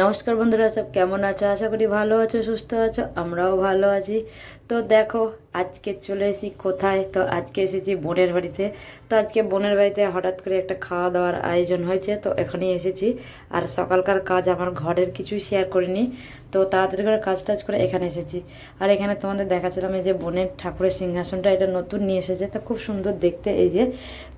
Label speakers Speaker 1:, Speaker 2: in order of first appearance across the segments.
Speaker 1: নমস্কার বন্ধুরা, সব কেমন আছো? আশা করি ভালো আছো, সুস্থ আছো, আমরাও ভালো আছি। তো দেখো আজকে চলে এসেছি কোথায়? তো আজকে এসেছি বোনের বাড়িতে। তো আজকে বোনের বাড়িতে হঠাৎ করে একটা খাওয়া দাওয়ার আয়োজন হয়েছে, তো এখানেই এসেছি। আর সকালকার কাজ আমার ঘরের কিছুই শেয়ার করিনি, তো তাড়াতাড়ি করে কাজ টাজ করে এখানে এসেছি। আর এখানে তোমাদের দেখাচ্ছিলাম এই যে বোনের ঠাকুরের সিংহাসনটা, এটা নতুন নিয়ে এসেছে। তো খুব সুন্দর দেখতে এই যে।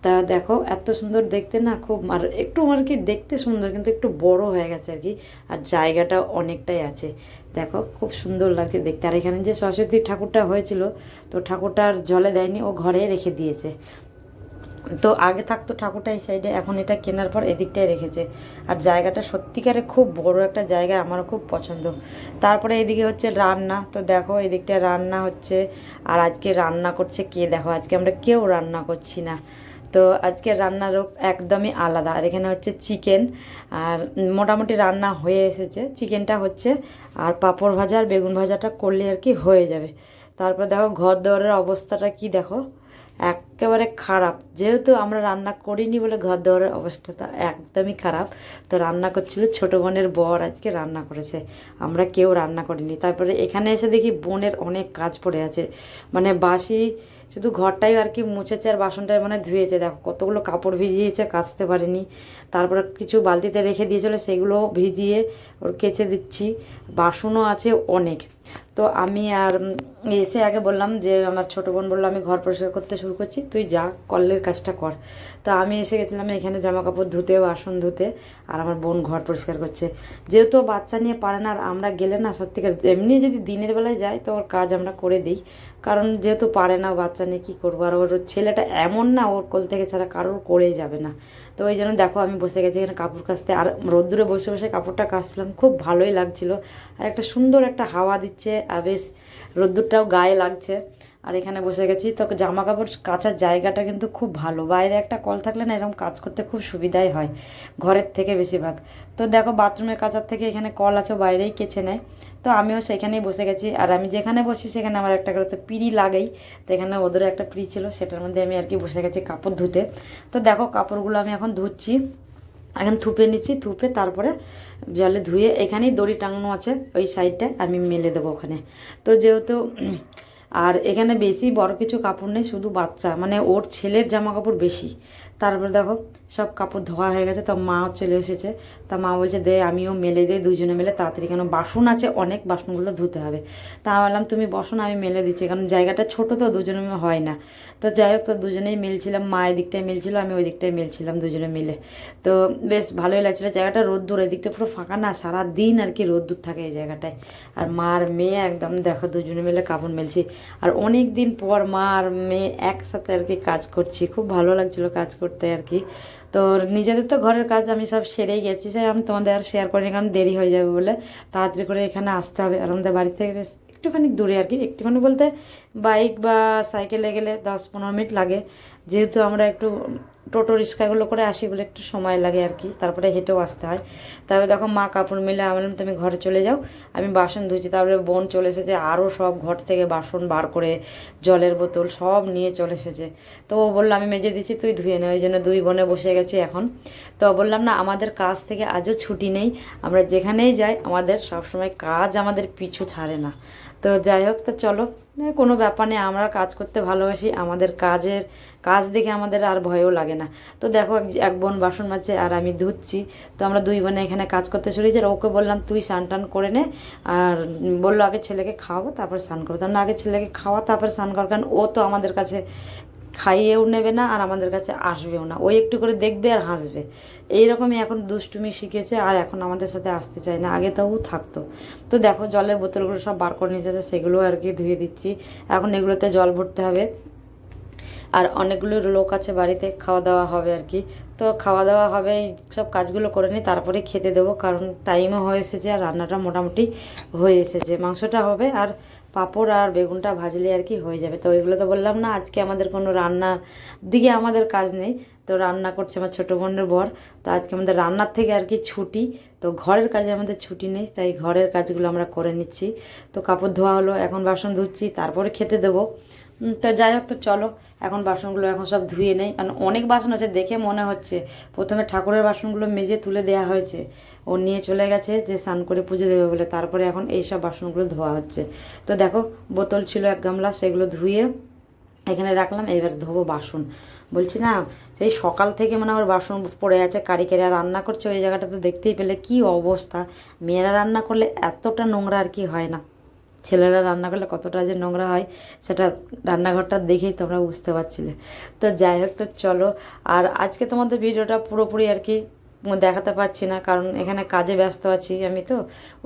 Speaker 1: তা দেখো, এত সুন্দর দেখতে না খুব, আর একটু আর কি দেখতে সুন্দর, কিন্তু একটু বড় হয়ে গেছে আর কি। আর জায়গাটা অনেকটাই আছে। দেখো, খুব সুন্দর লাগছে দেখতে। আর এখানে যে সরস্বতী ঠাকুরটা হয়েছিল, তো ঠাকুরটা আর জলে দেয়নি, ও ঘরে রেখে দিয়েছে। তো আগে থাকতো ঠাকুরটা এই সাইডে এখন এটা কেনার পর এদিকটায় রেখেছে। আর জায়গাটা সত্যিকারে খুব বড় একটা জায়গা, আমারও খুব পছন্দ। তারপরে এদিকে হচ্ছে রান্না, তো দেখো এদিকটায় রান্না হচ্ছে। আর আজকে রান্না করছে কে? দেখো, আজকে আমরা কেউ রান্না করছি না। তো আজকে রান্নার একদমই আলাদা। আর এখানে হচ্ছে চিকেন, আর মোটামুটি রান্না হয়ে এসেছে। চিকেনটা হচ্ছে, আর পাঁপড় ভাজা আর বেগুন ভাজাটা করলে আর কি হয়ে যাবে। তারপর দেখো ঘর দেওয়ারের অবস্থাটা কি দেখো? একেবারে খারাপ। যেহেতু আমরা রান্না করিনি বলে ঘর দেওয়ার অবস্থাটা একদমই খারাপ। তো রান্না করছিল ছোটো বোনের বর আজকে রান্না করেছে। আমরা কেউ রান্না করিনি। তারপরে এখানে এসে দেখি বোনের অনেক কাজ পড়ে আছে। মানে বাসি শুধু ঘরটাই আর কি মুছেছে আর বাসনটাই মানে ধুয়েছে। দেখো কতগুলো কাপড় ভিজিয়েছে, কাচতে পারেনি। তারপরে কিছু বালতিতে রেখে দিয়েছিলো, সেগুলো ভিজিয়ে ওর কেচে দিচ্ছি। বাসনও আছে অনেক। তো আমি আর এসে আগে বললাম যে, আমার ছোটো বোন বলল, আমি ঘর পরিষ্কার করতে শুরু করছি, তুই যা, কলের কাজটা কর। তো আমি এসে গেছিলাম এখানে জামা কাপড় ধুতে, বাসন ধুতে, আর আমার বোন ঘর পরিষ্কার করছে। যেহেতু বাচ্চা নিয়ে পারে না আর আমরা গেলে না, সত্যিকার এমনি যদি দিনের বেলায় যাই, তো ওর কাজ আমরা করে দিই। কারণ যেহেতু পারে না ও বাচ্চা নিয়ে কী করব? আর ওর ছেলেটা এমন না, ওর কোল থেকে ছাড়া কারোর করেই যাবে না। তো ওই জন্য দেখো আমি বসে গেছি এখানে কাপড় কাচতে, আর রোদ্দুরে বসে বসে কাপড়টা কাচছিলাম। খুব ভালোই লাগছিল। আর একটা সুন্দর একটা হাওয়া দিচ্ছে, আর বেশ রোদ্দুরটাও গায়ে লাগছে। আর এখানে বসে গেছি। তো জামা কাপড় কাচার জায়গাটা কিন্তু খুব ভালো। বাইরে একটা কল থাকলে না এরকম কাজ করতে খুব সুবিধাই হয়, ঘরের থেকে বেশিরভাগ। তো দেখো বাথরুমের কাচার থেকে এখানে কল আছে বাইরেই কেচে নেয়। তো আমিও সেখানেই বসে গেছি। আর আমি যেখানে বসি সেখানে আমার একটা করে তো পিড়ি লাগেই। তো এখানে ওদেরও একটা পিড়ি ছিল, সেটার মধ্যে আমি আর কি বসে গেছি কাপড় ধুতে। তো দেখো কাপড়গুলো আমি এখন ধুচ্ছি। এখন থুপে নিচ্ছি, থুপে তারপরে জলে ধুয়ে এখানেই দড়ি টাঙানো আছে, ওই সাইডটায় আমি মেলে দেবো ওখানে। তো যেহেতু আর এখানে বেশি বড় কিছু কাপড় নেই, শুধু বাচ্চা। মানে ওর ছেলের জামা কাপড় বেশি। তারপরে দেখো সব কাপড় ধোয়া হয়ে গেছে, তো মাও চলে এসেছে। তা মা বলছে, দে, আমিও মেলে দিই, দুজনে মিলে। তাড়াতাড়ি কেন? বাসন আছে, অনেক বাসনগুলো ধুতে হবে। তা বললাম, তুমি বসো না, আমি মেলে দিচ্ছি, কারণ জায়গাটা ছোট তো, দুজনে হয় না। তো যাই হোক, তো দুজনেই মিলছিলাম, মা এদিকটায় মিলছিল, আমি ওই দিকটায় মিলছিলাম দুজনে মিলে। তো বেশ ভালোই লাগছিল, জায়গাটা রোদ্দুর, এদিকটা পুরো ফাঁকা না সারা দিন আর কি রোদ্দুর থাকে এই জায়গাটায়। আর মা আর মেয়ে একদম, দেখো দুজনে মিলে কাপড় মেলছি। আর অনেক দিন পর মা আর মেয়ে একসাথে আর কি কাজ করছি, খুব ভালো লাগছিল কাজ করতে। আর কি। তো নিজেদের তো ঘরের কাজ আমি সব সেরেই গেছি, সে আমি তোমাদের আর শেয়ার করিনি কারণ দেরি হয়ে যাবে বলে। তাড়াতাড়ি করে এখানে আসতে হবে আর আমাদের বাড়ি থেকে বেশ একটুখানি দূরে আর কি। একটুখানি বলতে বাইক বা সাইকেলে গেলে দশ পনেরো মিনিট লাগে। যেহেতু আমরা একটু টোটো রিক্সাগুলো করে আসি বলে একটু সময় লাগে আর কি, তারপরে হেঁটেও আসতে হয়। তারপরে দেখো মা কাপড় মিলে আমি বললাম, তুমি ঘরে চলে যাও, আমি বাসন ধুচ্ছি তারপরে বোন চলে এসেছে আরও সব ঘর থেকে বাসন বার করে, জলের বোতল সব নিয়ে চলে এসেছে। তো ও বলল, আমি মেজে দিচ্ছি, তুই ধুয়ে নে। ওই জন্য দুই বোনে বসে গেছি এখন। তো বললাম, না, আমাদের কাজ থেকে আজও ছুটি নেই। আমরা যেখানেই যাই, আমাদের সবসময় কাজ আমাদের পিছু ছাড়ে না। তো যাই হোক, তো চলো। কোনো ব্যাপার নেই, আমরা কাজ করতে ভালোবাসি, আমাদের কাজের কাজ দেখে আমাদের আর ভয়ও লাগে না। তো দেখো, এক- বোন বাসন মাছে আর আমি ধুচ্ছি। তো আমরা দুই বোনে এখানে কাজ করতে শুরু আর ওকে বললাম, তুই স্নান টান করে নে। আর বলল, আগে ছেলেকে খাওয়াবো, তারপর স্নান করব। তার আগে ছেলেকে খাওয়া, তারপর স্নান কর কারণ ও তো আমাদের কাছে খাইয়েও নেবে না আর আমাদের কাছে আসবেও না। ওই একটু করে দেখবে আর হাসবে। এইরকমই এখন দুষ্টুমি শিখেছে আর এখন আমাদের সাথে আসতে চায় না। আগে তাও থাকতো। তো দেখো জলের বোতলগুলো সব বার করে নিয়ে যাচ্ছে সেগুলো আর কি ধুয়ে দিচ্ছি। এখন এগুলোতে জল ভরতে হবে। আর অনেকগুলো লোক আছে বাড়িতে, খাওয়া দাওয়া হবে আর কি। তো খাওয়া দাওয়া হবে, এই সব কাজগুলো করে নিই তারপরে খেতে দেবো। কারণ টাইমও হয়ে এসেছে আর রান্নাটা মোটামুটি হয়ে এসেছে। মাংসটা হবে আর পাঁপড় আর বেগুনটা ভাজলে আর কি হয়ে যাবে। তো ওইগুলো তো বললাম না, আজকে আমাদের কোনো রান্নার দিকে আমাদের কাজ নেই। তো রান্না করছে আমার ছোটো বোনের বর। তো আজকে আমাদের রান্নার থেকে আর কি ছুটি। তো ঘরের কাজে আমাদের ছুটি নেই, তাই ঘরের কাজগুলো আমরা করে নিচ্ছি। তো কাপড় ধোয়া হলো, এখন বাসন ধুচ্ছি, তারপরে খেতে দেবো। তো যাই হোক, তো চলো। এখন বাসনগুলো এখন সব ধুয়ে নেই। কারণ অনেক বাসন আছে, দেখে মনে হচ্ছে। প্রথমে ঠাকুরের বাসনগুলো মেজে তুলে দেওয়া হয়েছে। ও নিয়ে চলে গেছে যে স্নান করে পুজো দেবে বলে। তারপরে এখন এই সব বাসনগুলো ধোয়া হচ্ছে। তো দেখো, বোতল ছিল এক গামলা, সেগুলো ধুয়ে এখানে রাখলাম। এবার ধোবো বাসন। বলছি না, সেই সকাল থেকে মানে আমার বাসন পড়ে আছে। কারিকেরা রান্না করছে। ওই জায়গাটা তো দেখতেই পেলে। কি অবস্থা? মেয়েরা রান্না করলে এতটা নোংরা আর কি হয় না। ছেলেরা রান্না করলে কতটা যে নোংরা হয়, সেটা রান্নাঘরটা দেখেই তোমরা বুঝতে পারছিলে। তো যাই হোক, তো চলো, আর আজকে তোমাদের ভিডিওটা পুরোপুরি আর কি দেখাতে পারছি না, কারণ এখানে কাজে ব্যস্ত আছি আমি তো।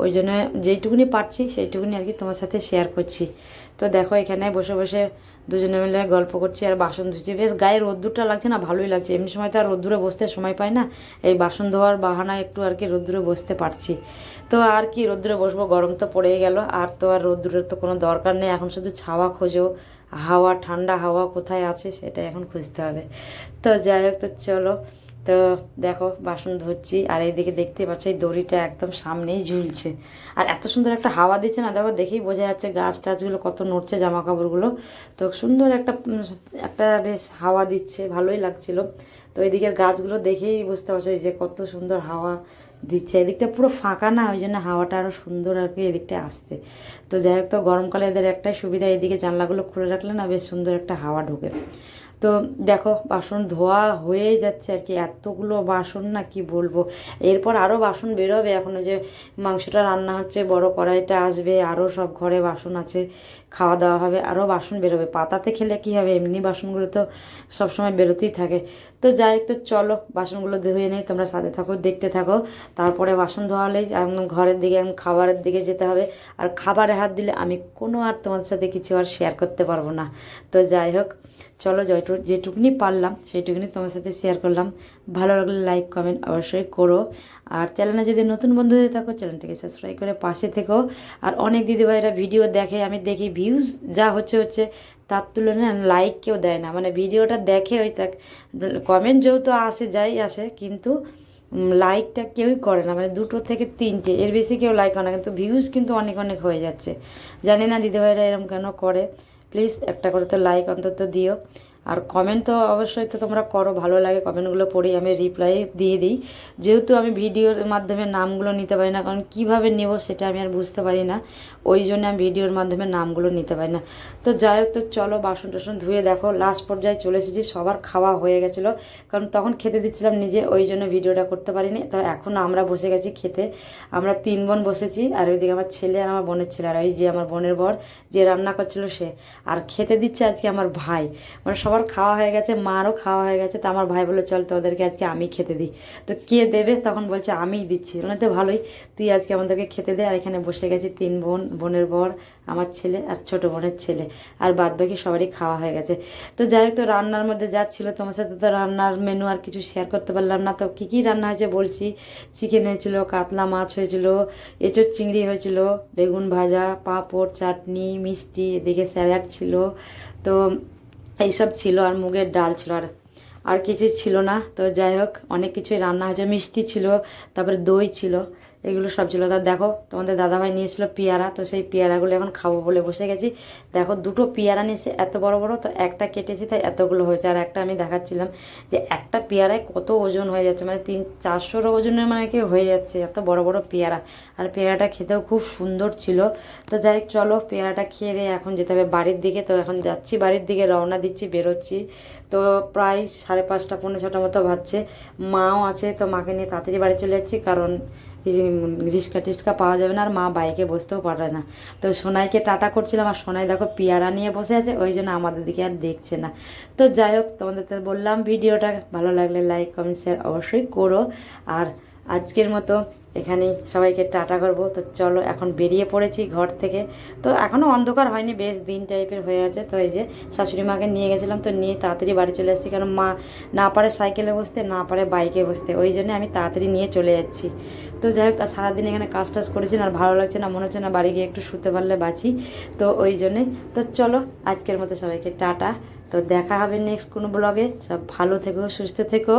Speaker 1: ওই জন্য যেইটুকুনি পারছি, সেইটুকুনি আর কি তোমার সাথে শেয়ার করছি। তো দেখো, এখানে বসে বসে দুজনে মিলে গল্প করছি আর বাসন ধুচ্ছি। বেশ গায়ে রোদ্দুরটা লাগছে না, ভালোই লাগছে। এমনি সময় তো আর রোদ্দুরে বসতে সময় পাই না। এই বাসন ধোয়ার বাহানায় একটু আর কি রোদ্দুরে বসতে পারছি। তো আর কি রোদ্দুরে বসবো, গরম তো পড়েই গেল। আর তো আর রোদ্দুরের তো কোনো দরকার নেই। এখন শুধু ছাওয়া খোঁজো, হাওয়া, ঠান্ডা হাওয়া কোথায় আছে সেটা এখন খুঁজতে হবে। তো যাই হোক, তো চলো। তো দেখো, বাসন ধরছি আর এইদিকে দেখতে পাচ্ছ এই দড়িটা একদম সামনেই ঝুলছে। আর এত সুন্দর একটা হাওয়া দিচ্ছে না, দেখো, দেখেই বোঝা যাচ্ছে গাছ টাছগুলো কত নড়ছে জামা কাপড়গুলো তো সুন্দর একটা একটা বেশ হাওয়া দিচ্ছে, ভালোই লাগছিল। তো এইদিকের গাছগুলো দেখেই বুঝতে পারছ যে কত সুন্দর হাওয়া দিচ্ছে। এদিকটা পুরো ফাঁকা না, ওই জন্য হাওয়াটা আরও সুন্দর আর কি এদিকটা আসছে। তো যাই হোক, তো গরমকালে এদের একটাই সুবিধা, এদিকে জানলাগুলো খুলে রাখলে না বেশ সুন্দর একটা হাওয়া ঢোকে। তো দেখো, বাসন ধোয়া হয়ে যাচ্ছে আর কি। এতগুলো বাসন না কি বলব? এরপর আরও বাসন বেরোবে। এখন যে মাংসটা রান্না হচ্ছে, বড় কড়াইটা আসবে আরও সব ঘরে বাসন আছে খাওয়া দাওয়া হবে আরও বাসন বেরোবে। পাতাতে খেলে কি হবে? এমনি বাসনগুলো তো সবসময় বেরোতেই থাকে। তো যাই তো চলো, বাসনগুলো ধুয়ে নেই, তোমরা সাথে থাকো, দেখতে থাকো। তারপরে বাসন ধোয়ালেই একদম ঘরের দিকে, একদম খাবারের দিকে যেতে হবে। আর খাবারে হাত দিলে আমি কোনো আর তোমাদের সাথে কিছু আর শেয়ার করতে পারব না। তো যাই হোক চলো যেটু যেটুকুনি পারলাম সেটুকুনি তোমার সাথে শেয়ার করলাম। ভালো লাগলে লাইক কমেন্ট অবশ্যই করো। আর চ্যানেলে যদি নতুন বন্ধু হয়ে থাকো চ্যানেলটাকে সাবস্ক্রাইব করে পাশে থেকো। আর অনেক দিদিভাইরা ভিডিও দেখে, আমি দেখি ভিউজ যা হচ্ছে হচ্ছে, তার তুলনায় লাইক কেউ দেয় না। মানে ভিডিওটা দেখে ওই তাক কমেন্ট যেহেতু আসে, যাই আসে, কিন্তু লাইকটা কেউই করে না। মানে দুটো থেকে তিনটে। এর বেশি কেউ লাইক করে না, কিন্তু ভিউজ কিন্তু অনেক অনেক হয়ে যাচ্ছে। জানি না দিদিভাইরা এরকম কেন করে। প্লিজ একটা করে তো লাইক অন্তত দিও। আর কমেন্ট তো অবশ্যই তো তোমরা করো, ভালো লাগে কমেন্টগুলো পড়ি, আমি রিপ্লাই দিয়ে দিই। যেহেতু আমি ভিডিওর মাধ্যমে নামগুলো নিতে পারি না, কারণ কীভাবে নেব সেটা আমি আর বুঝতে পারি না, ওই জন্য আমি ভিডিওর মাধ্যমে নামগুলো নিতে পারি না। তো যাই হোক, তো চলো বাসন টাসন ধুয়ে দেখো লাস্ট পর্যায়ে চলে এসেছি, সবার খাওয়া হয়ে গেছিল, কারণ তখন খেতে দিচ্ছিলাম নিজে, ওই জন্য ভিডিওটা করতে পারিনি। তো এখন আমরা বসে গেছি খেতে, আমরা তিন বোন বসেছি, আর ওইদিকে আমার ছেলে আর আমার বোনের ছেলে, আর ওই যে আমার বোনের বর, যে রান্না করছিল সে, আর খেতে দিচ্ছে আজকে আমার ভাই। মানে সবার খাওয়া হয়ে গেছে, মারও খাওয়া হয়ে গেছে। তো আমার ভাই বলে চল তোদেরকে আজকে আমি খেতে দিই। তো কে দেবে? তখন বলছে, আমিই দিচ্ছি। তো ভালোই, তুই আজকে আমাদেরকে খেতে দে। আর এখানে বসে গেছি তিন বোন, বোনের বর, আমার ছেলে আর ছোট বোনের ছেলে। আর বাদ বাকি সবারই খাওয়া হয়ে গেছে। তো যাই হোক, তো রান্নার মধ্যে যা ছিল, তোমার সাথে তো রান্নার মেনু আর কিছু শেয়ার করতে পারলাম না। তো কী কী রান্না হয়েছে বলছি? চিকেন হয়েছিল, কাতলা মাছ হয়েছিল এঁচোড় চিংড়ি হয়েছিল, বেগুন ভাজা, পাঁপড়, চাটনি, মিষ্টি, এদিকে স্যালাড ছিল। তো এইসব ছিল আর মুগের ডাল ছিল আর আর কিছু ছিল না। তো যাই হোক, অনেক কিছুই রান্না হয়েছে। মিষ্টি ছিল, তারপরে দই ছিল। এগুলো সব ছিল। তা দেখো, তোমাদের দাদাভাই নিয়েছিল পেয়ারা, তো সেই পেয়ারাগুলো এখন খাব বলে বসে গেছি। দেখো, দুটো পেয়ারা নিয়েছে, এত বড় বড়, তো একটা কেটেছি, তাই এতগুলো হয়েছে। আর একটা আমি দেখাচ্ছিলাম যে একটা পেয়ারায় কত ওজন হয়ে যাচ্ছে মানে তিন, চারশোর ওজনের মানে কি হয়ে যাচ্ছে, এত বড় বড় পেয়ারা। আর পেয়ারাটা খেতেও খুব সুন্দর ছিল। তো যাই চলো পেয়ারাটা খেয়ে দিয়ে এখন যেতে হবে বাড়ির দিকে। তো এখন যাচ্ছি বাড়ির দিকে, রওনা দিচ্ছি, বেরোচ্ছি। তো প্রায় সাড়ে পাঁচটা, পৌনে ছটা মতো বাজছে। মাও আছে, তো মাকে নিয়ে তাড়াতাড়ি বাড়ি চলে যাচ্ছি, কারণ রিক্সা টিস্কা পাওয়া যাবে না আর মা বাইকে বসতেও পারে না। তো সোনাইকে টাটা করছিলাম আর সোনাই দেখো পেয়ারা নিয়ে বসে আছে, ওই জন্য আমাদের দিকে আর দেখছে না। তো যাই হোক, তোমাদের তো বললাম ভিডিওটা, ভালো লাগলে লাইক কমেন্ট শেয়ার অবশ্যই করো। আর আজকের মতো এখানেই সবাইকে টাটা করব। তো চলো, এখন বেরিয়ে পড়েছি ঘর থেকে। তো এখনও অন্ধকার হয়নি, বেশ দিন টাইপের হয়ে আছে। তো এই যে শাশুড়ি মাকে নিয়ে গেছিলাম, তো নিয়ে তাড়াতাড়ি বাড়ি চলে এসেছি। কারণ মা না পারে সাইকেলে বসতে, না পারে বাইকে বসতে। ওই জন্য আমি তাড়াতাড়ি নিয়ে চলে যাচ্ছি। তো যাই হোক সারাদিন এখানে কাজ টাজ করেছি আর ভালো লাগছে না, মনে হচ্ছে না বাড়ি গিয়ে একটু শুতে পারলে বাঁচি। তো ওই জন্যে, তো চলো, আজকের মতো সবাইকে টাটা। তো দেখা হবে নেক্সট কোনো ব্লগে সব ভালো থেকো, সুস্থ থেকো।